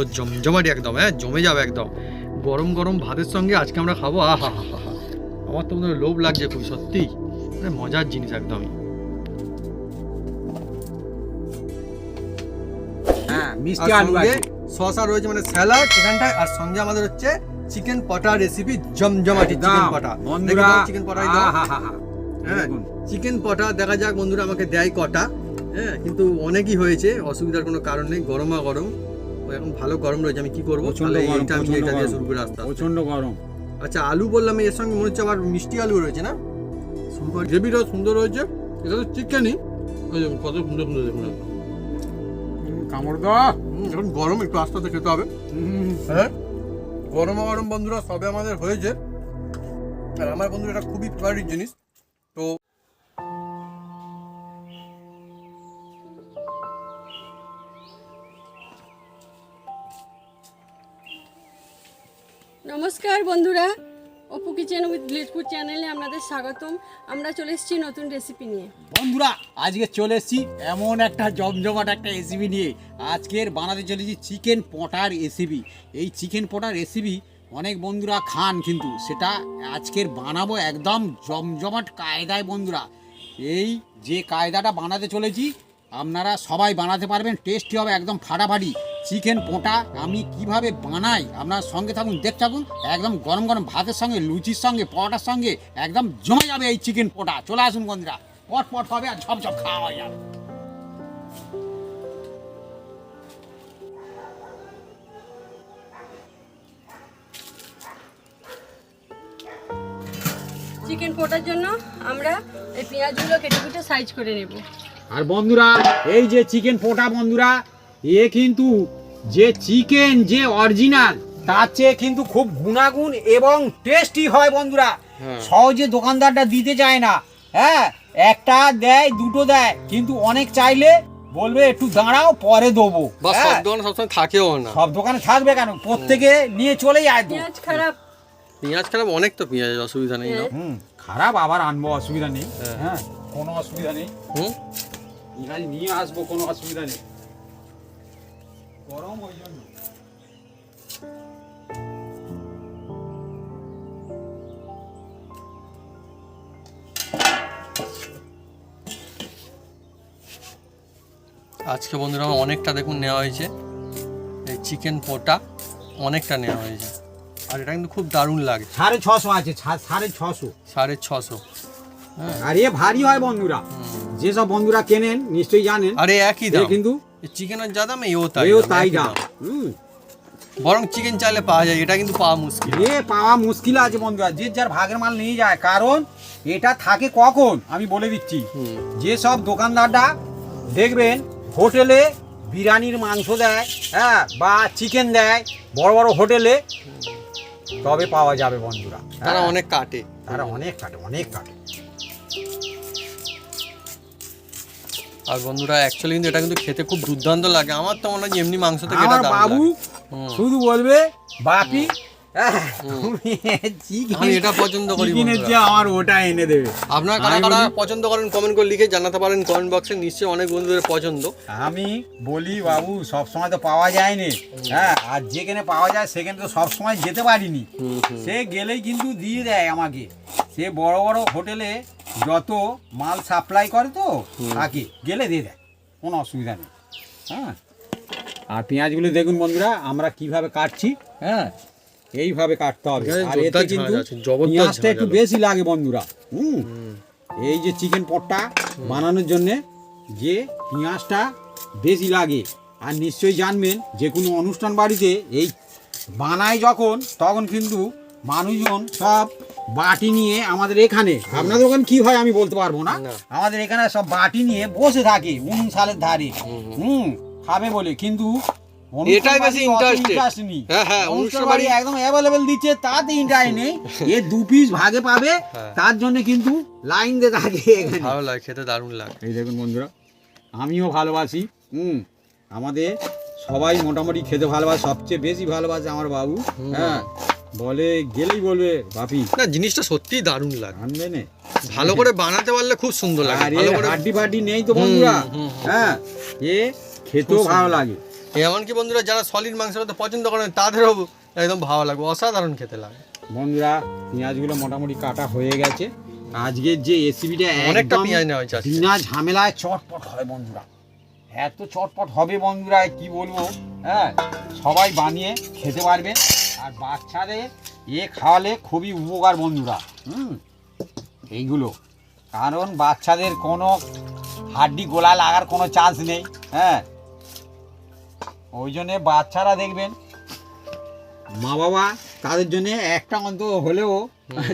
সুন্দর জমজমাটি একদম হ্যাঁ? জমে যাবে একদম। গরম গরম ভাতের সঙ্গে আজকে আমরা খাব আহা হা হা আমার তো মনে লোভ লাগছে খুব সত্যি। মানে মজার জিনিস একদমই। হ্যাঁ মিষ্টি আলু শসা রয়েছে মানে স্যালাড এখানটায় আর সঙ্গে আমাদের হচ্ছে চিকেন পটা রেসিপি জমজমাটি চিকেন পটা বন্ধুরা চিকেন আহাহাহা। হ্যাঁ। চিকেন পটা দেখা যাক বন্ধুরা আমাকে দেয় কটা। হ্যাঁ কিন্তু অনেকই হয়েছে অসুবিধার কোনো কারণ নেই গরমা গরম। এখন ভালো গরম রয়েছে আমি কি করব? এইটা আমি এটা দিয়ে শুরু করে আসতে। প্রচণ্ড গরম। আচ্ছা আলু বললাম এর সঙ্গে মনে হচ্ছে আবার মিষ্টি আলু রয়েছে না? করে গ্রেভিটাও সুন্দর রয়েছে। এটা তো চিকেনই ওই কত সুন্দর সুন্দর দেখুন। কামড় দাও এখন গরম একটু আস্তে আস্তে খেতে হবে। হ্যাঁ? গরমা গরম বন্ধুরা সবে আমাদের হয়েছে। আর আমার বন্ধুরা এটা খুবই ফেভারিট জিনিস। তো নমস্কার বন্ধুরা, অপু কিচেন উইথ গ্লিটফুড চ্যানেলে আপনাদের স্বাগতম। আমরা চলে এসেছি নতুন রেসিপি নিয়ে। বন্ধুরা, আজকে চলে এসেছি এমন একটা জমজমাট একটা রেসিপি নিয়ে। আজকের বানাতে চলেছি চিকেন পটার রেসিপি এই চিকেন পটার রেসিপি অনেক বন্ধুরা খান কিন্তু সেটা আজকের বানাবো একদম জমজমাট কায়দায় বন্ধুরা। এই যে কায়দাটা বানাতে চলেছি, আপনারা সবাই বানাতে পারবেন টেস্টি হবে একদম ফাটাফাটি। চিকেন পোটা আমি কীভাবে বানাই? আপনার সঙ্গে থাকুন দেখতে থাকুন। একদম গরম গরম ভাতের সঙ্গে লুচির সঙ্গে পরোটার সঙ্গে একদম জমে যাবে এই চিকেন পোটা। চলে আসুন বন্ধুরা পট পট হবে আর ঝপ ঝপ খাওয়া হয়ে যাবে। চিকেন পোটার জন্য আমরা এই পেঁয়াজগুলো কেটে কেটে সাইজ করে নেব। আর বন্ধুরা এই যে চিকেন পোটা বন্ধুরা এ কিন্তু যে চিকেন যে অরিজিনাল তার চেয়ে কিন্তু খুব গুণাগুণ এবং টেস্টি হয় বন্ধুরা। হ্যাঁ। সহজে দোকানদারটা দিতে চায় না। হ্যাঁ একটা দেয় দুটো দেয় কিন্তু অনেক চাইলে বলবে একটু দাঁড়াও পরে দেবো। বা হ্যাঁ, সব দোকানে সবসময় থাকেও না। সব দোকানে থাকবে কেন? প্রত্যেকে নিয়ে চলে যায় পেঁয়াজ খারাপ। পেঁয়াজ খারাপ অনেক তো পেঁয়াজ অসুবিধা নেই হুম খারাপ আবার আনব অসুবিধা নেই। হ্যাঁ। হ্যাঁ কোনো অসুবিধা নেই। হুম? পেঁয়াজ নিয়ে আসব কোনো অসুবিধা নেই। গরম ওই জন্য। আজকে বন্ধুরা অনেকটা দেখুন নেওয়া হয়েছে। এই চিকেন পোটা অনেকটা নেওয়া হয়েছে। আর এটা কিন্তু খুব দারুণ লাগে। সাড়ে ছশো আছে সাড়ে ছশো। সাড়ে ছশো। হ্যাঁ। আর এ ভারী হয় বন্ধুরা। যেসব বন্ধুরা কেনেন নিশ্চয়ই জানেন। আরে একই দাম। কিন্তু চিকেনের যা দাম এও তাই এও তাই দাম। হুম। বরং চিকেন চাইলে পাওয়া যায় এটা কিন্তু পাওয়া মুশকিল। এ পাওয়া মুশকিল আছে বন্ধুরা। যে যার ভাগের মাল নিয়ে যায় কারণ এটা থাকে কখন? আমি বলে দিচ্ছি। হুম। যেসব দোকানদাররা দেখবেন হোটেলে বিরিয়ানির মাংস দেয় হ্যাঁ বা চিকেন দেয় বড় বড় হোটেলে তবে পাওয়া যাবে বন্ধুরা। তারা হ্যাঁ, অনেক কাটে। তারা অনেক কাটে অনেক কাটে। আর বন্ধুরা অ্যাকচুয়ালি কিন্তু এটা কিন্তু খেতে খুব দুর্দান্ত লাগে। আমার তো মনে হয় এমনি মাংস থেকে এটা বাবু শুধু বলবে বাপি এটা পছন্দ করি চিকেনের বন্ধুরা। চেয়ে আমার ওটা এনে দেবে। আপনারা কারা কারা পছন্দ করেন কমেন্ট করে লিখে জানাতে পারেন কমেন্ট বক্সে নিশ্চয়ই অনেক বন্ধুদের পছন্দ। আমি বলি বাবু সব সময় তো পাওয়া যায়নি। হ্যাঁ আর যেখানে পাওয়া যায় সেখানে তো সব সময় যেতে পারিনি। সে গেলেই কিন্তু দিয়ে দেয় আমাকে। সে বড় বড় হোটেলে যত মাল সাপ্লাই করে তো তাকে গেলে দিয়ে দেয়। কোনো অসুবিধা নেই। হ্যাঁ। আর পেঁয়াজগুলো দেখুন বন্ধুরা আমরা কীভাবে কাটছি হ্যাঁ? এইভাবে কাটতে হবে। আর এতে কিন্তু পেঁয়াজটা একটু বেশি লাগে বন্ধুরা। হুম? এই যে চিকেন পটটা বানানোর জন্যে যে পেঁয়াজটা বেশি লাগে আর নিশ্চয়ই জানবেন যে কোনো অনুষ্ঠান বাড়িতে এই বানায় যখন তখন কিন্তু মানুষজন সব বাটি নিয়ে আমাদের এখানে। আপনাদের ওখানে কি হয় আমি বলতে পারব না। আমাদের এখানে সব বাটি নিয়ে বসে থাকে উনুন সালের ধারে। হুম খাবে বলে। কিন্তু এটাই বেশি নেই। হ্যাঁ, হ্যাঁ, অনুষ্ঠান অনুষ্ঠান বাড়ি বাড়ি- একদম অ্যাভেলেবেল দিচ্ছে তাতে ইন্টারেস্ট নেই। এ দু পিস ভাগে পাবে হ্যাঁ। তার জন্য কিন্তু লাইন দিয়ে থাকে এখানে। ভালো লাগে খেতে দারুণ লাগে। এই দেখুন বন্ধুরা আমিও ভালোবাসি। হুম আমাদের সবাই মোটামুটি খেতে ভালোবাসে সবচেয়ে বেশি ভালোবাসে আমার বাবু। হ্যাঁ বলে গেলেই বলবে বাপি। না জিনিসটা সত্যিই দারুণ লাগে। আনবে নে ভালো করে বানাতে পারলে খুব সুন্দর লাগে। আর ভালো করে হাড্ডি ফাড্ডি নেই তো বন্ধুরা। হ্যাঁ এ খেতেও ভালো। লাগে। এমনকি বন্ধুরা যারা সলিড মাংস খেতে পছন্দ করেন তাদেরও একদম ভালো লাগবে অসাধারণ খেতে লাগে। বন্ধুরা পেঁয়াজগুলো মোটামুটি কাটা হয়ে গেছে। আজকের যে রেসিপিটা অনেকটা পেঁয়াজ নেওয়া হয়েছে বিনা ঝামেলায় চটপট হয় বন্ধুরা। এত চটপট হবে বন্ধুরা কি বলব? হ্যাঁ সবাই বানিয়ে খেতে পারবে। আর বাচ্চাদের এ খাওয়ালে খুবই উপকার বন্ধুরা হুম? এইগুলো। কারণ বাচ্চাদের কোনো হাড্ডি গোলা লাগার কোনো চান্স নেই হ্যাঁ? ওই জন্যে বাচ্চারা দেখবেন মা বাবা তাদের জন্য একটা অন্তত হলেও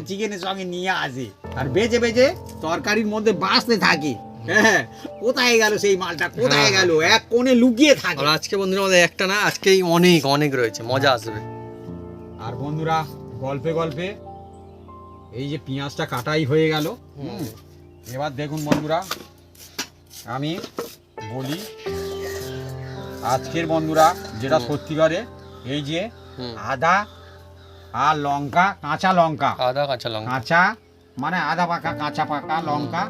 চিকেনের সঙ্গে নিয়ে আসে। আর বেজে বেজে তরকারির মধ্যে বাঁচতে থাকে হ্যাঁ? কোথায় গেল সেই মালটা? কোথায় হ্যাঁ। গেল? এক কোণে লুকিয়ে থাকে। আজকে বন্ধুরা আমাদের একটা না আজকেই অনেক অনেক রয়েছে মজা আসবে। আর বন্ধুরা গল্পে গল্পে এই যে পেঁয়াজটা কাটাই হয়ে গেল হুম, এবার দেখুন বন্ধুরা আমি বলি আজকের বন্ধুরা যেটা। সত্যিকারে এই যে আদা আর লঙ্কা কাঁচা লঙ্কা। আদা কাঁচা লঙ্কা। কাঁচা মানে আদা পাকা কাঁচা পাকা লঙ্কা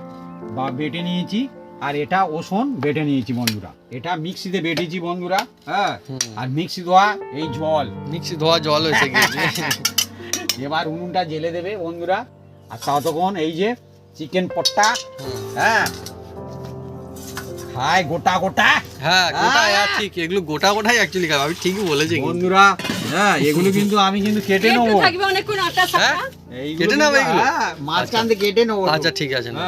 বা বেটে নিয়েছি। আর এটা ওসন বেটে নিয়েছি বন্ধুরা। এটা মিক্সিতে বেটেছি বন্ধুরা হ্যাঁ? আর মিক্সি ধোয়া এই জল। মিক্সি ধোয়া জল হয়েছে এবার উনুনটা জেলে দেবে বন্ধুরা। আর ততক্ষণ এই যে চিকেন পট্টা হ্যাঁ? খায় গোটা গোটা। হ্যাঁ গোটা আহ! হ্যাঁ, ঠিক। এগুলো গোটা গোটাই অ্যাকচুয়ালি খাবে। আমি ঠিকই বলেছি বন্ধুরা হ্যাঁ এগুলো কিন্তু আমি কিন্তু কেটে নেব। থাকবে অনেকক্ষণ আটা সাটা হ্যাঁ? কেটে নেব এগুলো? হ্যাঁ, মাঝখান থেকে কেটে নেব। আচ্ছা ঠিক আছে না।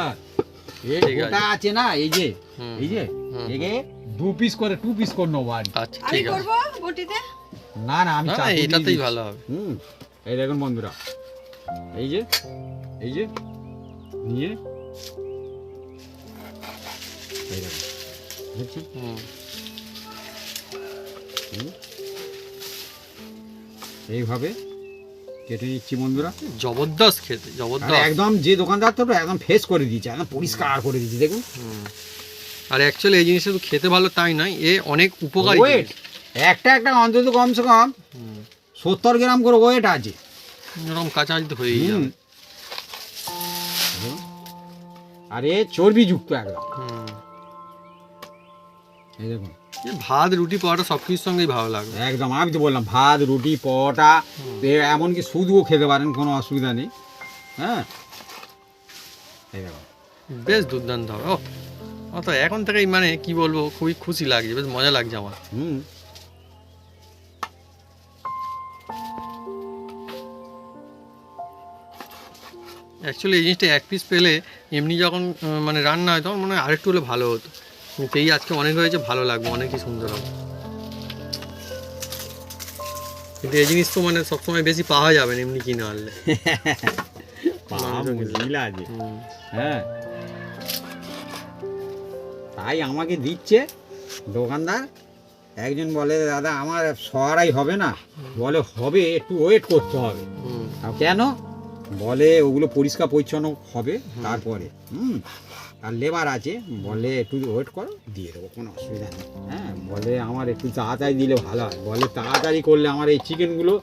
এই ঠিক আছে। না এই যে এই যে। একে দু পিস করে টু পিস করে নেব আর আচ্ছা ঠিক আছে করব বটিতে না না আমি দিয়ে এটাতেই। ভালো হবে হুম এই দেখুন বন্ধুরা এই যে এই যে নিয়ে এই দেখুন দেখছেন? হুম। হুম। এইভাবে কেটে নিচ্ছি বন্ধুরা। জবরদস্ত খেতে জবরদস্ত। একদম যে দোকানদার তো একদম ফেস করে দিয়েছে একদম পরিষ্কার করে দিয়েছে দেখুন। আর অ্যাকচুয়ালি এই জিনিসটা শুধু খেতে ভালো তাই নয় এ অনেক উপকারী ওয়েট একটা একটা অন্তত কমসে কম সত্তর গ্রাম করে ওয়েট আছে। এরকম কাছাকাছি তো হয়েই হুম। যাবে। আর এ চর্বি যুক্ত একদম এই দেখুন। ভাত রুটি পাওয়াটা সব কিছুর সঙ্গেই ভালো লাগবে। একদম আমি তো বললাম ভাত রুটি পরোটা এমনকি শুধুও খেতে পারেন কোনো অসুবিধা নেই। হ্যাঁ? বেশ দুর্দান্ত হবে। ও অত এখন থেকেই মানে কি বলব খুবই খুশি লাগছে বেশ মজা লাগছে আমার। হুম। অ্যাকচুয়ালি এই জিনিসটা এক পিস পেলে এমনি যখন মানে রান্না হয় তখন মনে হয় আরেকটু হলে ভালো হতো। এই আজকে অনেক হয়েছে ভালো লাগবে অনেকই সুন্দর হবে। কিন্তু এই জিনিস তো মানে সবসময় বেশি পাওয়া যাবে না এমনি কিনে আনলে। হ্যাঁ। তাই আমাকে দিচ্ছে দোকানদার। একজন বলে দাদা আমার সরাই হবে না। বলে হবে একটু ওয়েট করতে হবে। কেন? বলে ওগুলো পরিষ্কার পরিচ্ছন্ন হবে তারপরে। হুম। আর লেবার আছে বলে একটু ওয়েট করো দিয়ে দেবো কোনো অসুবিধা নেই। হ্যাঁ বলে আমার একটু তাড়াতাড়ি দিলে ভালো হয়। বলে তাড়াতাড়ি করলে আমার এই চিকেনগুলো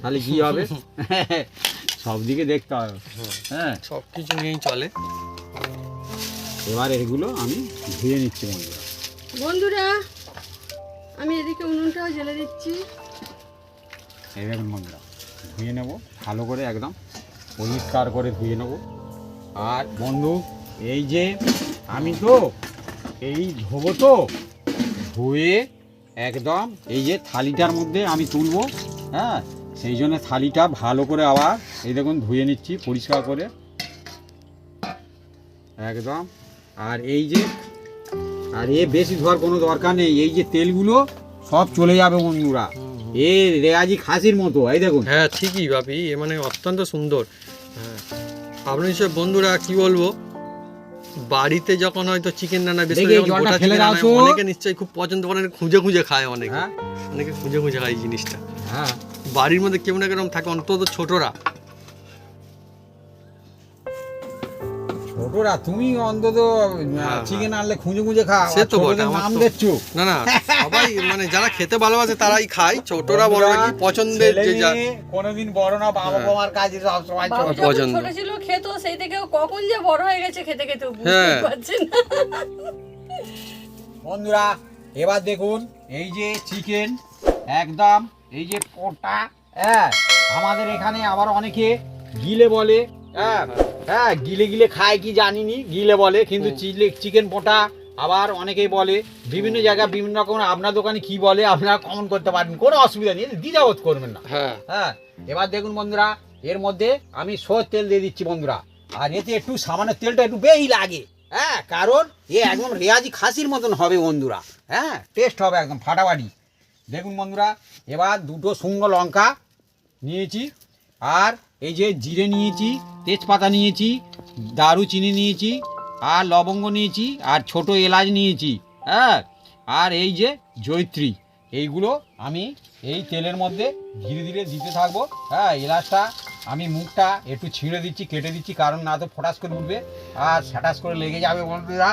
তাহলে কি হবে? সব দিকে দেখতে হবে। হ্যাঁ। সব কিছু নিয়েই চলে। এবার এগুলো আমি ধুয়ে নিচ্ছি বন্ধুরা। বন্ধুরা আমি এদিকে উনুনটাও জ্বেলে দিচ্ছি। এই দেখুন বন্ধুরা ধুয়ে নেব ভালো করে একদম পরিষ্কার করে ধুয়ে নেব। আর বন্ধু এই যে আমি তো এই ধোবো তো ধুয়ে একদম এই যে থালিটার মধ্যে আমি তুলবো হ্যাঁ? সেই জন্য থালিটা ভালো করে আবার এই দেখুন ধুয়ে নিচ্ছি পরিষ্কার করে। একদম। আর এই যে আর এ বেশি ধোয়ার কোনো দরকার নেই এই যে তেলগুলো সব চলে যাবে বন্ধুরা। এ রেয়াজি খাসির মতো এই দেখুন। হ্যাঁ ঠিকই ভাবি এ মানে অত্যন্ত সুন্দর। হ্যাঁ। আপনি সব বন্ধুরা কি বলব বাড়িতে যখন হয়তো চিকেন রান্না বেশি গোটা রান্না অনেকে নিশ্চয়ই খুব পছন্দ করে খুঁজে খুঁজে খায় অনেকে। হ্যাঁ। অনেকে খুঁজে খুঁজে খায় এই জিনিসটা। হ্যাঁ। বাড়ির মধ্যে কেমন কেরম থাকে অন্তত ছোটরা। ছোটরা তুমি অন্তত হ্যাঁ, চিকেন আনলে খুঁজে খুঁজে খাও সে তো বটে, নাম দেখছ না না সবাই মানে যারা খেতে ভালোবাসে তারাই খায় ছোটরা বড় কি পছন্দের যে যা কোনোদিন বড় না বাবা হ্যাঁ। মার কাজে সব সময় ছোট পছন্দ। ছোট ছিল খেতো সেই থেকে কখন যে বড় হয়ে গেছে খেতে খেতে বুঝতে হ্যাঁ। পারছি না বন্ধুরা এবার দেখুন এই যে চিকেন একদম এই যে পোটা হ্যাঁ আমাদের এখানে আবার অনেকে গিলে বলে হ্যাঁ হ্যাঁ গিলে গিলে খায় কি জানিনি গিলে বলে কিন্তু চিকেন পোটা আবার অনেকেই বলে বিভিন্ন জায়গায় বিভিন্ন রকম আপনার দোকানে কি বলে আপনারা কমন করতে পারেন কোনো অসুবিধা নেই দ্বিধাবোধ করবেন না। হ্যাঁ। হ্যাঁ এবার দেখুন বন্ধুরা এর মধ্যে আমি সর তেল দিয়ে দিচ্ছি বন্ধুরা আর এতে একটু সামান্য তেলটা একটু বেশি লাগে হ্যাঁ কারণ এ একদম রেয়াজি খাসির মতন হবে বন্ধুরা হ্যাঁ টেস্ট হবে একদম ফাটাফাটি। দেখুন বন্ধুরা এবার দুটো শুকনো লঙ্কা নিয়েছি আর এই যে জিরে নিয়েছি, তেজপাতা নিয়েছি, দারুচিনি নিয়েছি, আর লবঙ্গ নিয়েছি, আর ছোট এলাচ নিয়েছি হ্যাঁ? আর এই যে জৈত্রী এইগুলো আমি এই তেলের মধ্যে ধীরে ধীরে দিতে থাকব হ্যাঁ? এলাচটা আমি মুখটা একটু ছিঁড়ে দিচ্ছি, কেটে দিচ্ছি, কারণ না তো ফটাস করে উঠবে, আর স্যাটাস করে লেগে যাবে বন্ধুরা।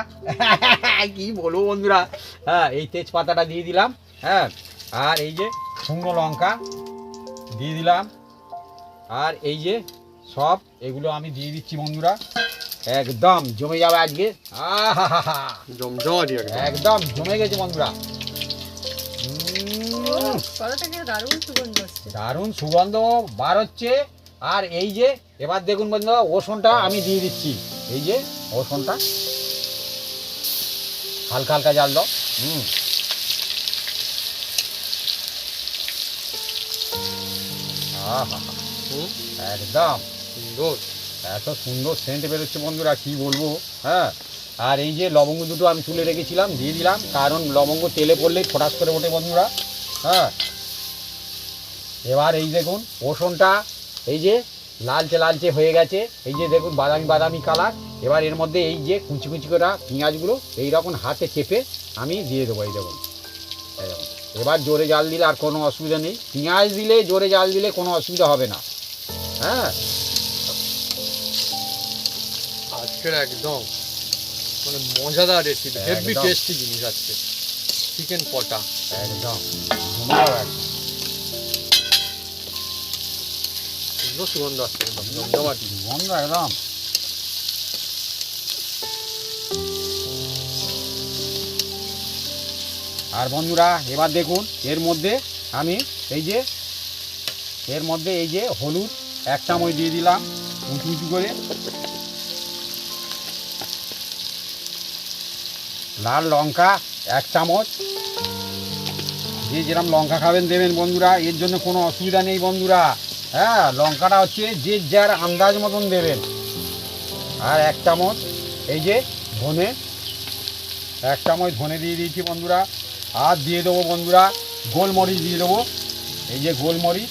কি বলব বন্ধুরা? হ্যাঁ এই তেজপাতাটা দিয়ে দিলাম হ্যাঁ? আর এই যে শুকনো লঙ্কা দিয়ে দিলাম আর এই যে সব এগুলো আমি দিয়ে দিচ্ছি বন্ধুরা। একদম জমে যাবে আজকে। একদম। একদম জমে গেছে বন্ধুরা। দারুণ সুগন্ধ আসছে দারুণ সুগন্ধ বার হচ্ছে। আর এই যে এবার দেখুন বন্ধু ওষুনটা আমি দিয়ে দিচ্ছি। এই যে ওষুনটা হালকা হালকা জাল দাও। হুম আহা, হুম, একদম। সুন্দর। এত সুন্দর সেন্ট বেরোচ্ছে বন্ধুরা কি বলব? হ্যাঁ? আর এই যে লবঙ্গ দুটো আমি তুলে রেখেছিলাম দিয়ে দিলাম। কারণ লবঙ্গ তেলে পড়লেই ফটাস করে ওঠে বন্ধুরা। হ্যাঁ? এবার এই দেখুন রসুনটা এই যে লালচে লালচে হয়ে গেছে। এই যে দেখুন বাদামি বাদামি কালার এবার এর মধ্যে এই যে কুচি কুচি করা পেঁয়াজগুলো এই রকম হাতে চেপে আমি দিয়ে দেবো এই দেখুন। এবার জোরে জাল দিলে আর কোনো অসুবিধা নেই। পেঁয়াজ দিলে জোরে জাল দিলে কোনো অসুবিধা হবে না। হ্যাঁ। আজকের একদম মানে মজাদার রেসিপি হেভি টেস্টি জিনিস আজকে। চিকেন পটা। একদম। সুন্দর সুগন্ধ আসছে। একদম জমজমাটি একদম। আর বন্ধুরা এবার দেখুন এর মধ্যে আমি এই যে এর মধ্যে এই যে হলুদ এক চামচ দিয়ে দিলাম, উঁচু উঁচু করে। লাল লঙ্কা, এক চামচ। যে যেরকম লঙ্কা খাবেন দেবেন বন্ধুরা, এর জন্য কোনো অসুবিধা নেই বন্ধুরা। হ্যাঁ লঙ্কাটা হচ্ছে যে যার আন্দাজ মতন দেবেন। আর এক চামচ, এই যে ধনে, এক চামচ ধনে দিয়ে দিয়েছি বন্ধুরা। আর দিয়ে দেবো বন্ধুরা, গোলমরিচ দিয়ে দেবো। এই যে গোলমরিচ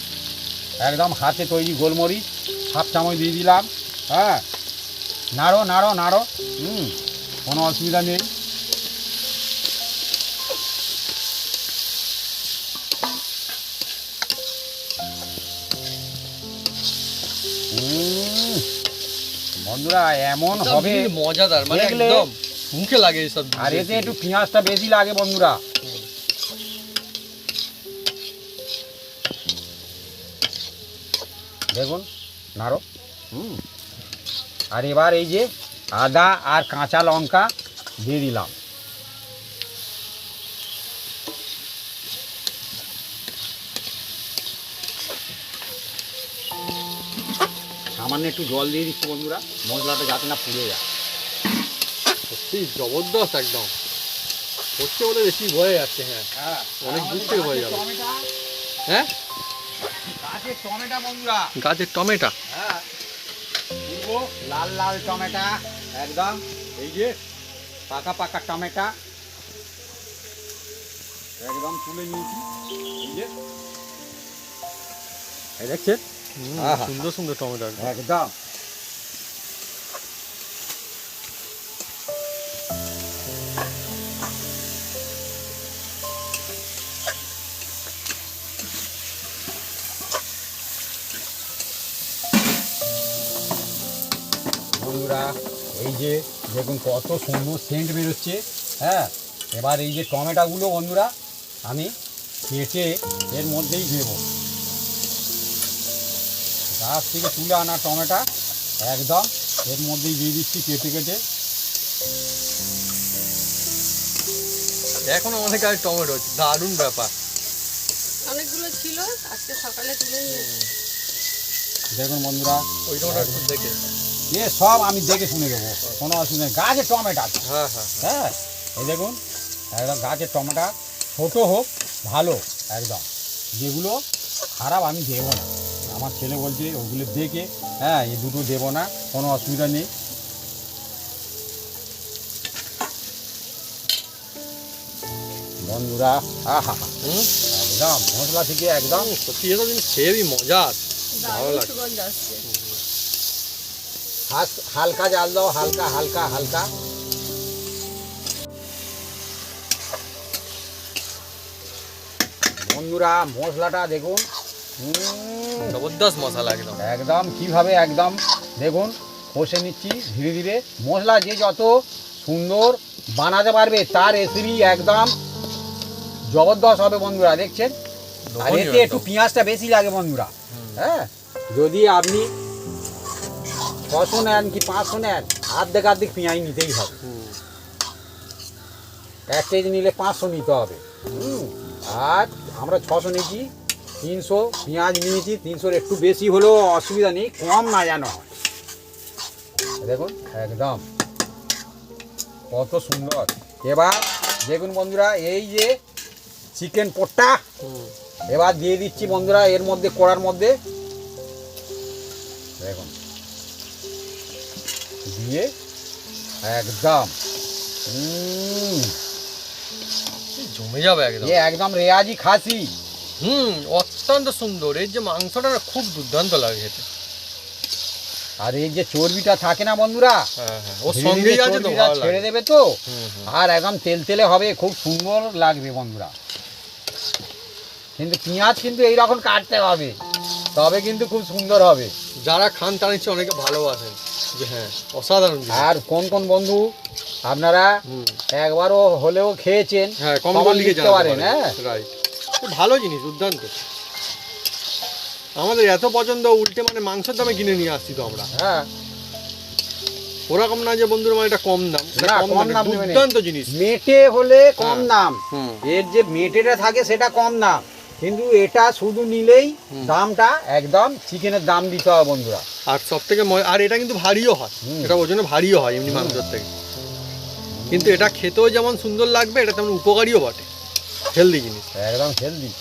একদম হাতে তৈরি গোলমরিচ হাফ চামচ দিয়ে দিলাম হ্যাঁ। নাড়ো নাড়ো নাড়ো। হুম কোনো অসুবিধা নেই। বন্ধুরা এমন হবে। মজাদার মানে একদম মুখে লাগে এইসব আর এতে একটু পেঁয়াজটা বেশি লাগে বন্ধুরা। দেখুন নাড়ো। হুম। আর এবার এই যে আদা আর কাঁচা লঙ্কা দিয়ে দিলাম। সামান্য একটু জল দিয়ে দিচ্ছি বন্ধুরা মশলাটা যাতে না পুড়ে যায়। সত্যি জবরদস্ত একদম। হচ্ছে বলে বেশি ভয়ে যাচ্ছে হ্যাঁ। হ্যাঁ। অনেক দূর থেকে হয়ে গেল। হ্যাঁ? টমেটো বন্ধুরা। গাছের টমেটা? হ্যাঁ। লাল লাল টমেটা একদম। এই যে পাকা পাকা টমেটা। একদম তুলে নিয়েছি। এই যে। দেখছেন? সুন্দর সুন্দর টমেটো একদম। এই যে দেখুন কত সুন্দর সেন্ট বেরোচ্ছে হ্যাঁ? এবার এই যে টমেটোগুলো বন্ধুরা আমি কেটে এর মধ্যেই দেবো। গাছ থেকে তুলে আনা টমেটো একদম এর মধ্যেই দিয়ে দিচ্ছি কেটে কেটে। এখন আমাদের কাছে টমেটো হচ্ছে দারুণ ব্যাপার। অনেকগুলো ছিল আজকে সকালে তুলে নিয়েছি। দেখুন বন্ধুরা ওই টমেটো দেখে। এ সব আমি দেখে শুনে দেবো। কোনো অসুবিধা নেই। গাছে টমেটো আছে। হ্যাঁ হ্যাঁ হ্যাঁ। এই দেখুন একদম গাছের টমেটো ছোট হোক ভালো একদম। যেগুলো খারাপ আমি দেবো না। আমার ছেলে বলছে ওগুলো দেখে হ্যাঁ এই দুটো দেবো না কোনো অসুবিধা নেই। বন্ধুরা আহা একদম মশলা থেকে একদম সত্যি এসব জিনিস খেয়েবি মজা ভালো লাগে। হালকা জাল দাও হালকা হালকা হালকা। বন্ধুরা মশলাটা দেখুন। জবরদস্ত মশলা একদম। একদম কীভাবে একদম দেখুন কষে নিচ্ছি ধীরে ধীরে। মশলা যে যত সুন্দর বানাতে পারবে তার রেসিপি একদম জবরদস্ত হবে বন্ধুরা দেখছেন? আর এতে একটু পেঁয়াজটা বেশি লাগে বন্ধুরা। হ্যাঁ? যদি আপনি ছশো নেন কি পাঁচশো নেন আর্ধেক আর্ধেক পেঁয়াজ নিতেই হবে। এক কেজি নিলে পাঁচশো নিতে হবে। আর আমরা ছশো নিয়েছি, তিনশো পেঁয়াজ নিয়েছি, তিনশোর একটু বেশি হলেও অসুবিধা নেই, কম না যেন দেখুন, একদম। কত সুন্দর। এবার দেখুন বন্ধুরা, এই যে চিকেন পোট্টা, এবার দিয়ে দিচ্ছি বন্ধুরা, এর মধ্যে, কড়ার মধ্যে। দেখুন। দিয়ে একদম। জমে যাবে একদম। এ একদম রেয়াজি খাসি। হুম অত্যন্ত সুন্দর। এর যে মাংসটা খুব দুর্দান্ত লাগে খেতে। আর এই যে চর্বিটা থাকে না বন্ধুরা হ্যাঁ হ্যাঁ ছেড়ে দেবে তো। আর একদম তেল তেলে হবে খুব সুন্দর লাগবে বন্ধুরা। কিন্তু পেঁয়াজ কিন্তু এইরকম কাটতে হবে তবে কিন্তু খুব সুন্দর হবে। যারা খান তারা নিশ্চয়ই অনেকে ভালোবাসেন। হ্যাঁ অসাধারণ। আর কোন কোন বন্ধু আপনারা একবারও হলেও খেয়েছেন হ্যাঁ কম লিখতে পারেন হ্যাঁ। রাইট ভালো জিনিস দুর্দান্ত আমাদের এত পছন্দ উল্টে মানে মাংসের দামে কিনে নিয়ে আসছি তো আমরা। হ্যাঁ। ওরকম না যে বন্ধুরা মানে এটা কম দাম কম দাম দুর্দান্ত জিনিস। মেটে হলে কম হ্যাঁ। দাম। এর যে মেটেটা থাকে সেটা কম দাম। কিন্তু এটা শুধু নিলেই দামটা একদম চিকেনের দাম দিতে হবে বন্ধুরা। আর সব থেকে আর এটা কিন্তু ভারীও হয়। এটা ওজনে ভারীও হয় এমনি মাংসের থেকে। কিন্তু এটা খেতেও যেমন সুন্দর লাগবে এটা তেমন উপকারীও বটে। হেলদি জিনিস। একদম হেলদি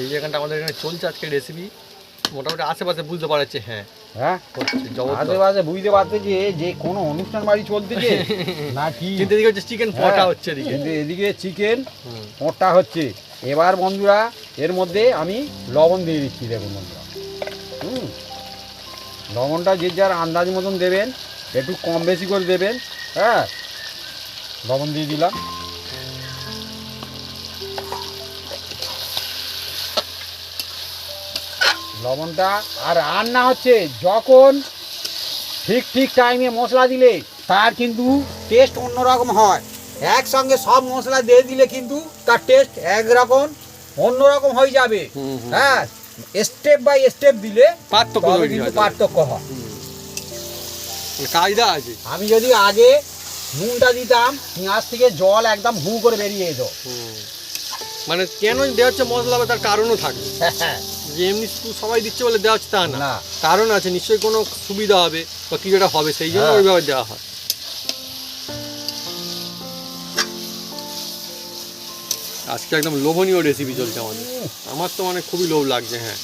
এই যেখানটা আমাদের এখানে চলছে আজকে রেসিপি মোটামুটি আশেপাশে বুঝতে পারছে হ্যাঁ। হ্যাঁ? বুঝতে যে যে কোনো অনুষ্ঠান বাড়ি চলতেছে নাকি কিন্তু এদিকে হচ্ছে চিকেন পটা হ্যাঁ, হচ্ছে এদিকে। কিন্তু এদিকে চিকেন। হচ্ছে। এবার বন্ধুরা এর মধ্যে আমি লবণ দিয়ে দিচ্ছি দেখুন বন্ধুরা। হুম। লবণটা যে যার আন্দাজ মতন দেবেন একটু কম বেশি করে দেবেন হ্যাঁ? লবণ দিয়ে দিলাম। লবণটা। আর রান্না হচ্ছে যখন ঠিক ঠিক টাইমে মশলা দিলে তার কিন্তু টেস্ট অন্যরকম হয়। একসঙ্গে সব মশলা দিয়ে দিলে কিন্তু তার টেস্ট একরকম অন্যরকম হয়ে যাবে। হ্যাঁ স্টেপ বাই স্টেপ দিলে পার্থক্য কিন্তু হয় পার্থক্য হয়। কায়দা আছে। আমি যদি আগে নুনটা দিতাম পেঁয়াজ থেকে জল একদম হু করে বেরিয়ে যেত। মানে কেন দেওয়া হচ্ছে মশলা তার কারণও থাকবে? যে এমনি শুধু সবাই দিচ্ছে বলে দেওয়া হচ্ছে তা না। কারণ আছে নিশ্চয়ই কোনো সুবিধা হবে বা কিছু একটা হবে সেই জন্য হ্যাঁ। ওইভাবে দেওয়া হয়। আজকে একদম লোভনীয় রেসিপি চলছে আমাদের। আমার তো মানে খুবই লোভ লাগছে হ্যাঁ।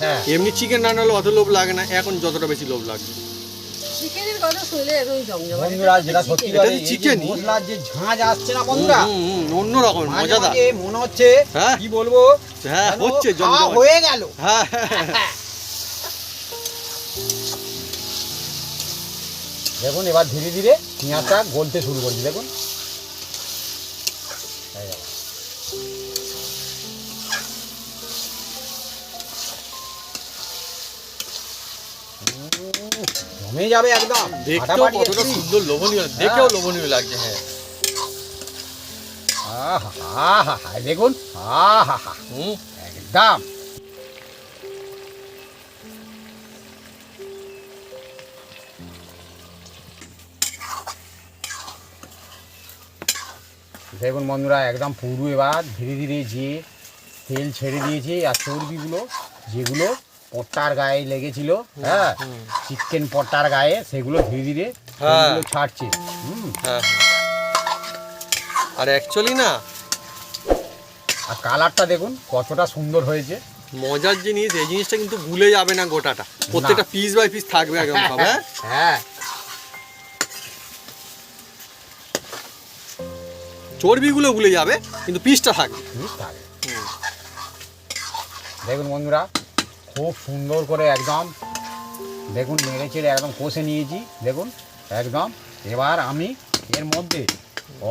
হ্যাঁ। এমনি চিকেন রান্না হলে অত লোভ লাগে না এখন যতটা বেশি লোভ লাগছে। বন্ধুরা যেটা সত্যি। মশলার যে আসছে না বন্ধুরা মজাদার মনে হচ্ছে হ্যাঁ। কি বলব হ্যাঁ হচ্ছে গেল হ্যাঁ। দেখুন এবার ধীরে ধীরে পেঁয়াজটা গলতে শুরু করছি দেখুন জমে যাবে একদম। দেখতেও কতটা সুন্দর লোভনীয় হ্যাঁ। দেখেও লোভনীয় লাগছে। হ্যাঁ। দেখুন। একদম। দেখুন বন্ধুরা একদম পুরু এবার ধীরে ধীরে যে তেল ছেড়ে দিয়েছে আর চর্বিগুলো যেগুলো পট্টার গায়ে লেগেছিল হ্যাঁ? চিকেন পট্টার গায়ে সেগুলো ধীরে ধীরে হ্যাঁ। ছাড়ছে। হুম। হ্যাঁ। আর অ্যাকচুয়ালি না আর কালারটা দেখুন কতটা সুন্দর হয়েছে। মজার জিনিস এই জিনিসটা কিন্তু ভুলে যাবে না গোটাটা। প্রত্যেকটা পিস বাই পিস থাকবে একদম হ্যাঁ? হ্যাঁ। চর্বিগুলো ভুলে যাবে কিন্তু পিসটা থাকবে। দেখুন বন্ধুরা খুব সুন্দর করে একদম দেখুন নেড়ে চেড়ে একদম কষে নিয়েছি দেখুন একদম। এবার আমি এর মধ্যে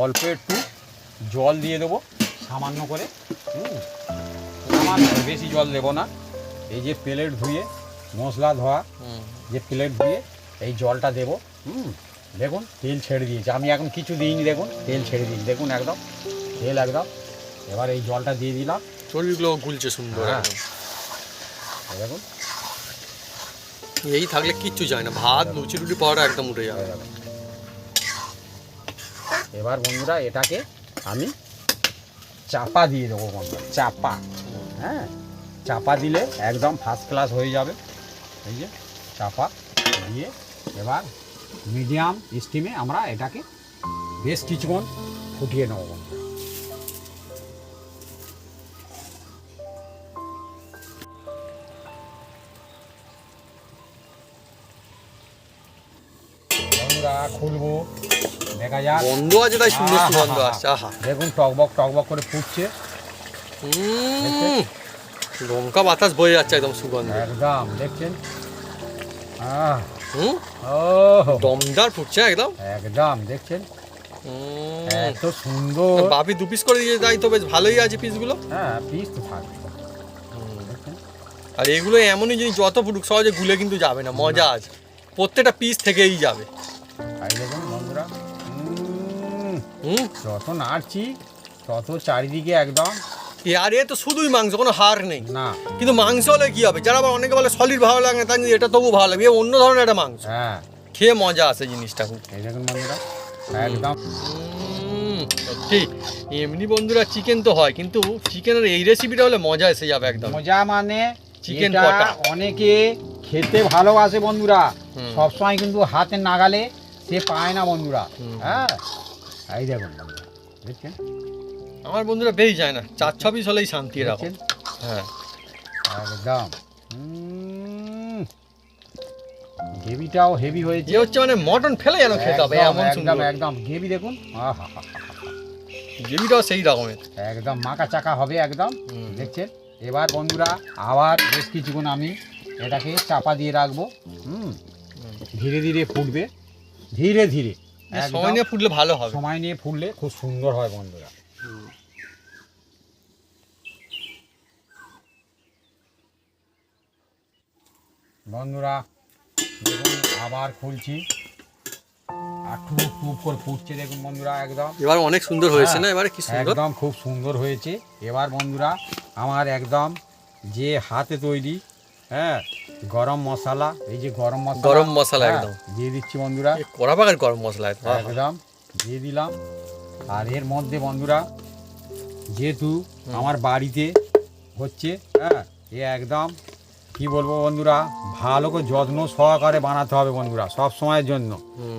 অল্প একটু জল দিয়ে দেবো সামান্য করে। হুম, সামান্য বেশি জল দেবো না। এই যে প্লেট ধুয়ে মশলা ধোয়া যে প্লেট ধুয়ে এই জলটা দেবো। হুম দেখুন তেল ছেড়ে দিয়েছে। আমি এখন কিছু দিইনি দেখুন তেল ছেড়ে দিয়েছি। দেখুন একদম তেল একদম। এবার এই জলটা দিয়ে দিলাম। চর্বিগুলো গুলছে সুন্দর হ্যাঁ। এই থাকলে কিচ্ছু যায় না ভাত লুচি টুচি পাওয়াটা একদম উঠে যাবে। এবার বন্ধুরা এটাকে আমি চাপা দিয়ে দেবো বন্ধুরা চাপা। হ্যাঁ চাপা দিলে একদম ফার্স্ট ক্লাস হয়ে যাবে। এই যে চাপা দিয়ে এবার মিডিয়াম স্টিমে আমরা এটাকে বেশ কিছুক্ষণ ফুটিয়ে নেব খুলবো। দেখা যাক। গন্ধ আছে তাই সুন্দর সুগন্ধ আসছে আহা। দেখুন টকবক টকবক করে ফুটছে। লঙ্কা বাতাস বয়ে যাচ্ছে একদম সুগন্ধ। একদম দেখছেন? দমদার ফুটছে একদম। একদম দেখছেন? এত সুন্দর। বাপি দু পিস করে দিয়ে তাই তো বেশ ভালোই আছে পিসগুলো হ্যাঁ পিস তো থাকবে আর এগুলো এমনই জিনিস যত ফুটুক সহজে গুলে কিন্তু যাবে না মজা আছে। প্রত্যেকটা পিস থেকেই যাবে। এই দেখুন বন্ধুরা। হুম? যত নাড়ছি তত চারিদিকে একদম আর এ তো শুধুই মাংস কোনো হার নেই। না। কিন্তু মাংস হলে কি হবে? যারা আবার অনেকে বলে সলিড ভালো লাগে না তাই এটা তবু ভালো লাগবে এ অন্য ধরনের একটা মাংস। হ্যাঁ। খেয়ে মজা আসে জিনিসটা খুব। এই দেখুন বন্ধুরা একদম। সত্যি। এমনি বন্ধুরা চিকেন তো হয় কিন্তু চিকেনের এই রেসিপিটা হলে মজা এসে যাবে একদম। মজা মানে চিকেন অনেকে খেতে ভালোবাসে বন্ধুরা। সবসময় কিন্তু হাতে নাগালে সে পায় না বন্ধুরা। হ্যাঁ? এই দেখুন দেখছেন? আমার বন্ধুরা বেরিয়ে যায় না চার ছ পিস হলেই শান্তি দেখছেন? হ্যাঁ। একদম। গ্রেভিটাও হেভি হয়েছে। যে হচ্ছে মানে মটন ফেলে যেন খেতে হবে এমন একদম একদম। গ্রেভি দেখুন। আহা গ্রেভিটাও সেই রকমের। একদম মাকা চাকা হবে একদম। দেখছেন? এবার বন্ধুরা আবার বেশ কিছুক্ষণ আমি এটাকে চাপা দিয়ে রাখব। হুম। ধীরে ধীরে ফুটবে। ধীরে ধীরে। সময় নিয়ে ফুটলে ভালো হবে। সময় নিয়ে ফুললে খুব সুন্দর হয় বন্ধুরা। বন্ধুরা দেখুন আবার খুলছি। আর টুপ টুপ করে ফুটছে দেখুন বন্ধুরা একদম। এবার অনেক সুন্দর হয়েছে না? হ্যাঁ, এবারে কি সুন্দর? একদম খুব সুন্দর হয়েছে। এবার বন্ধুরা আমার একদম যে হাতে তৈরি হ্যাঁ গরম মশলা এই যে গরম মশলা গরম মশলা হ্যাঁ, একদম। দিয়ে দিচ্ছি বন্ধুরা। কড়া পাকার গরম মশলা একদম। দিয়ে দিলাম। আর এর মধ্যে বন্ধুরা যেহেতু আমার বাড়িতে হচ্ছে হ্যাঁ এ একদম কি বলব বন্ধুরা ভালো করে যত্ন সহকারে বানাতে হবে বন্ধুরা সব সময়ের জন্য।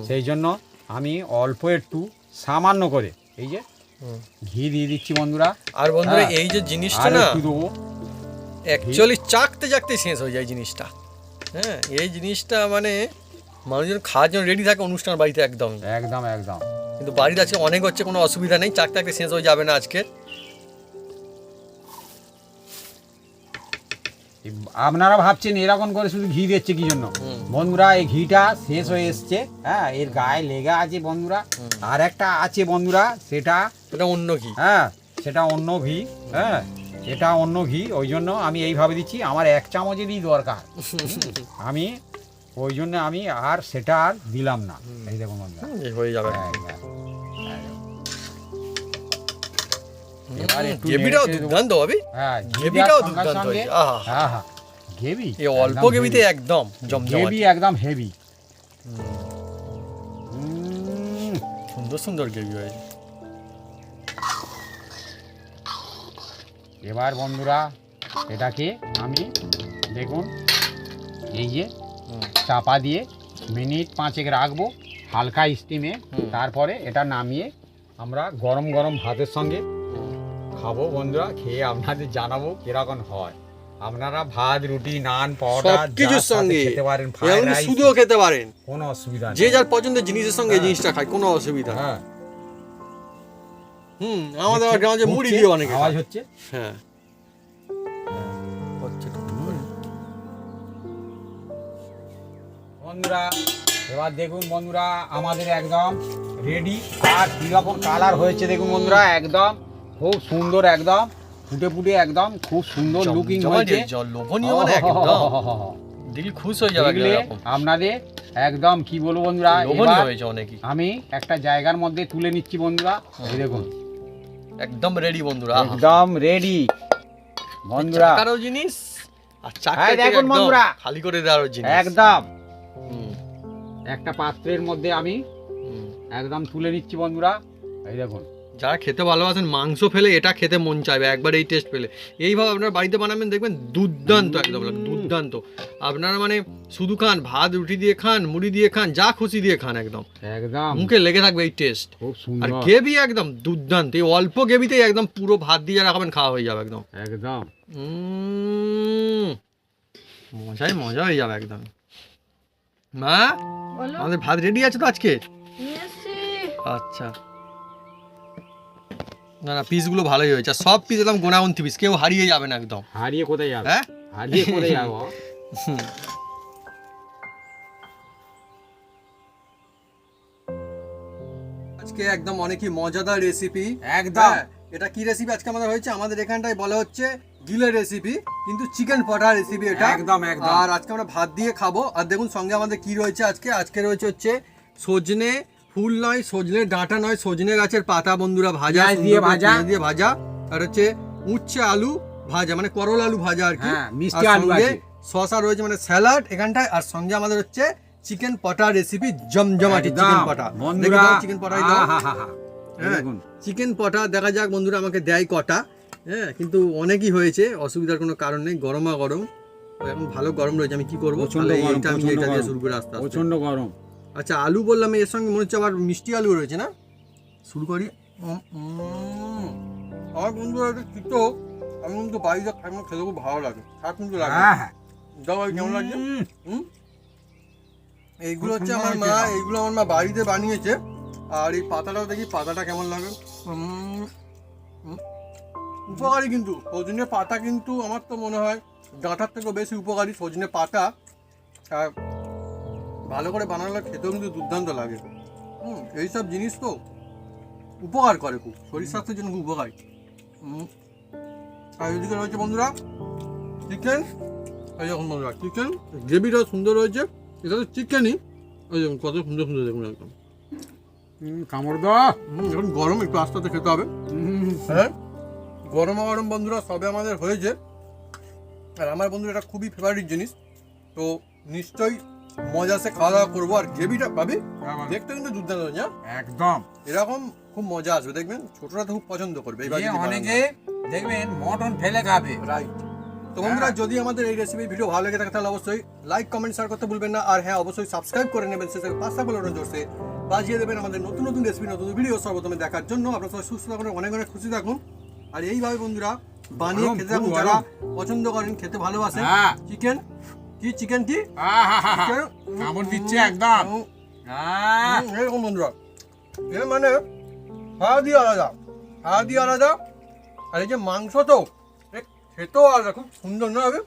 সেই জন্য আমি অল্প একটু সামান্য করে এই যে ঘি দিয়ে দিচ্ছি বন্ধুরা। আর বন্ধুরা হ্যাঁ। এই যে জিনিসটা না দেবো। অ্যাকচুয়ালি চাকতে চাকতে শেষ হয়ে যায় জিনিসটা। হ্যাঁ এই জিনিসটা মানে মানুষজন খাওয়ার জন্য রেডি থাকে অনুষ্ঠান বাড়িতে একদম। একদম একদম। কিন্তু বাড়িতে আজকে অনেক হচ্ছে কোনো অসুবিধা নেই চাকতে চাকতে শেষ হয়ে যাবে না আজকে। আপনারা ভাবছেন এরকম করে শুধু ঘি দিচ্ছে কি জন্য? বন্ধুরা এই ঘিটা শেষ হয়ে এসছে হ্যাঁ এর গায়ে লেগে আছে বন্ধুরা। আর একটা আছে বন্ধুরা সেটা এটা অন্য কি হ্যাঁ সেটা অন্য ঘি হ্যাঁ। এটা অন্য ঘি ওই জন্য আমি এইভাবে দিচ্ছি। আমার এক চামচেরই দরকার। আমি ওই জন্য আমি আর সেটা আর দিলাম না। এই দেখুন হয়ে যাবে। দুর্দান্ত হবে হ্যাঁ দুর্দান্ত হ্যাঁ হ্যাঁ। এই অল্প একদম একদম জমজমাট। একদম হেভি সুন্দর সুন্দর গ্রেভি হয়েছে এবার বন্ধুরা এটাকে আমি দেখুন এই যে চাপা দিয়ে মিনিট পাঁচেক রাখব হালকা স্টিমে তারপরে এটা নামিয়ে আমরা গরম গরম ভাতের সঙ্গে খাব। বন্ধুরা খেয়ে আপনাদের জানাব কীরকম হয়। আপনারা ভাত রুটি নান পরোটা কিছুর সঙ্গে। খেতে পারেন শুধুও খেতে পারেন। কোনো অসুবিধা যে যার পছন্দের জিনিসের সঙ্গে হ্যাঁ। জিনিসটা খায় কোনো অসুবিধা হ্যাঁ। হুম আমাদের গ্রামে যে মুড়ি দিয়ে অনেকে আওয়াজ হচ্ছে? হ্যাঁ। হচ্ছে বন্ধুরা এবার দেখুন বন্ধুরা আমাদের একদম রেডি আর কীরকম কালার হয়েছে দেখুন বন্ধুরা একদম খুব সুন্দর একদম ফুটে ফুটে একদম খুব সুন্দর লুকিং হয়েছে। লোভনীয় মানে একদম। দিল খুশ হয়ে যাবে আপনাদের একদম কি বলব বন্ধুরা আমি একটা জায়গার মধ্যে তুলে নিচ্ছি বন্ধুরা দেখুন। একদম রেডি বন্ধুরা। একদম রেডি বন্ধুরা। চাকারও জিনিস আর চাকা দেখুন বন্ধুরা। খালি করে দেওয়ার জিনিস। একদম। একটা পাত্রের মধ্যে আমি একদম তুলে নিচ্ছি বন্ধুরা। এই দেখুন। যারা খেতে ভালোবাসেন মাংস ফেলে এটা খেতে মন চাইবে একবার এই টেস্ট পেলে। এইভাবে আপনারা বাড়িতে বানাবেন দেখবেন দুর্দান্ত একদম দুর্দান্ত। আপনারা মানে শুধু খান ভাত রুটি দিয়ে খান মুড়ি দিয়ে খান যা খুশি দিয়ে খান একদম। একদম। মুখে লেগে থাকবে এই টেস্ট আর গ্রেভি একদম দুর্দান্ত এই অল্প গ্রেভিতেই একদম পুরো ভাত দিয়ে যারা খাবেন খাওয়া হয়ে যাবে একদম। একদম। মজাই মজা হয়ে যাবে একদম। মা আমাদের ভাত রেডি আছে তো আজকে? আচ্ছা। না না পিসগুলো ভালোই হয়েছে। আর সব পিস একদম গোনাগুন্তি পিস কেউ হারিয়ে যাবে না একদম। হারিয়ে কোথায় যাবে? হ্যাঁ? হারিয়ে কোথায় যাব? আজকে একদম অনেকই মজাদার রেসিপি একদম। এটা কি রেসিপি আজকে আমাদের হয়েছে? আমাদের এখানটায় বলা হচ্ছে গিলের রেসিপি কিন্তু চিকেন পটা রেসিপি এটা। একদম, একদম। আর আজকে আমরা ভাত দিয়ে খাব। আর দেখুন সঙ্গে আমাদের কি রয়েছে আজকে? আজকে রয়েছে হচ্ছে সজনে ফুল নয় সজনে ডাঁটা নয় সজনে গাছের পাতা বন্ধুরা ভাজা দিয়ে ভাজা। দিয়ে ভাজা। আর হচ্ছে উচ্ছে আলু ভাজা মানে করল আলু ভাজা আর কি। হ্যাঁ, মিষ্টি আলু আছে। শসা রয়েছে মানে স্যালাড এখানটায়। আর সঙ্গে আমাদের হচ্ছে চিকেন পটা রেসিপি জমজমাটি চিকেন পটা। বন্ধুরা চিকেন পটাই দাও। হ্যাঁ, চিকেন পটা দেখা যাক বন্ধুরা আমাকে দেয় কটা। হ্যাঁ কিন্তু অনেকই হয়েছে অসুবিধার কোনো কারণ নেই গরমা গরম। এখন ভালো গরম রয়েছে আমি কি করব? এইটা আমি এটা দিয়ে শুরু করে আস্তে প্রচণ্ড গরম। আচ্ছা আলু বললাম এর সঙ্গে মনে হচ্ছে আবার মিষ্টি আলু রয়েছে না? শুরু করি। আমার বন্ধুরা এটা ঠিক তো আমি কিন্তু বাড়িতে আমার খেতে খুব ভালো লাগে খারাপ কিন্তু লাগে। হ্যাঁ হ্যাঁ। দাও কেমন লাগছে? এইগুলো হচ্ছে আমার মা এইগুলো আমার মা বাড়িতে বানিয়েছে। আর এই পাতাটাও দেখি পাতাটা কেমন লাগে? উপকারী কিন্তু সজনে পাতা কিন্তু আমার তো মনে হয় ডাঁটার থেকেও বেশি উপকারী সজনে পাতা। আর ভালো করে বানালে খেতেও কিন্তু দুর্দান্ত লাগে। হুম এইসব জিনিস তো উপকার করে খুব। শরীর স্বাস্থ্যের জন্য খুব উপকার। আর এদিকে রয়েছে বন্ধুরা চিকেন এই দেখুন বন্ধুরা চিকেন গ্রেভিটাও সুন্দর হয়েছে এটা তো চিকেনই ওই দেখুন কত সুন্দর সুন্দর দেখুন একদম। কামড় হুম, এখন গরম একটু আস্তে আস্তে খেতে হবে। হ্যাঁ? গরম গরম বন্ধুরা সবে আমাদের হয়েছে। আর আমার বন্ধুরা এটা খুবই ফেভারিট জিনিস। তো নিশ্চয়ই মজা সে খাওয়া দাওয়া করব আর গ্রেভিটা পাবি। দেখতে কিন্তু দুর্দান্ত হ্যাঁ? একদম। এরকম খুব মজা আসবে দেখবেন? ছোটরা তো খুব পছন্দ করবে অনেকে দেখবেন মটন ফেলে খাবে। রাইট তো বন্ধুরা যদি আমাদের এই রেসিপির ভিডিও ভালো লেগে থাকে তাহলে অবশ্যই লাইক কমেন্ট শেয়ার করতে ভুলবেন না। আর হ্যাঁ অবশ্যই সাবস্ক্রাইব করে নেবেন শেষে পাঁচটা বেলন জোরসে বাজিয়ে দেবেন আমাদের নতুন নতুন রেসিপি নতুন ভিডিও সর্বপ্রথমে দেখার জন্য। আপনারা সবাই সুস্থ থাকুন অনেক অনেক খুশি থাকুন। আর এইভাবে বন্ধুরা বানিয়ে খেতে থাকুন যারা পছন্দ করেন খেতে ভালোবাসেন হ্যাঁ। চিকেন কি চিকেন কি কামড় দিচ্ছে একদম। এরকম বন্ধুরা এর মানে হাড়দি আলাদা হাড়দি আলাদা। আর এই যে মাংস তো এ খেতেও আলাদা খুব সুন্দর না হবে